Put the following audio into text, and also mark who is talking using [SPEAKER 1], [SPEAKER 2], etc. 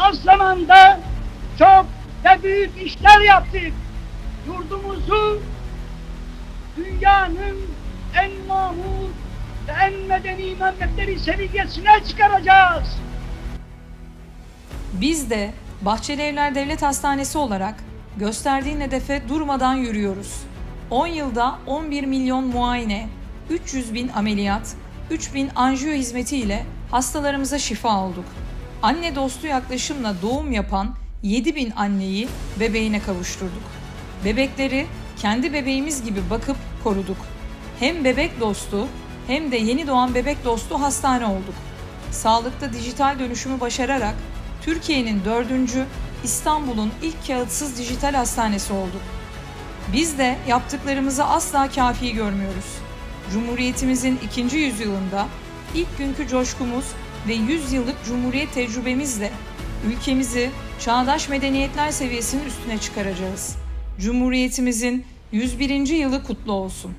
[SPEAKER 1] az zamanda çok ve büyük işler yaptık. Yurdumuzu dünyanın en mahmur ve en medeni memleketleri seviyesine çıkaracağız.
[SPEAKER 2] Biz de Bahçelievler Devlet Hastanesi olarak gösterdiğin hedefe durmadan yürüyoruz. 10 yılda 11 milyon muayene, 300 bin ameliyat, 3 bin anjiyo hizmeti ile hastalarımıza şifa olduk. Anne dostu yaklaşımla doğum yapan 7 bin anneyi bebeğine kavuşturduk. Bebekleri kendi bebeğimiz gibi bakıp koruduk. Hem bebek dostu hem de yeni doğan bebek dostu hastane olduk. Sağlıkta dijital dönüşümü başararak Türkiye'nin dördüncü, İstanbul'un ilk kağıtsız dijital hastanesi olduk. Biz de yaptıklarımızı asla kafi görmüyoruz. Cumhuriyetimizin ikinci yüzyılında ilk günkü coşkumuz ve 100 yıllık cumhuriyet tecrübemizle ülkemizi çağdaş medeniyetler seviyesinin üstüne çıkaracağız. Cumhuriyetimizin 101. yılı kutlu olsun.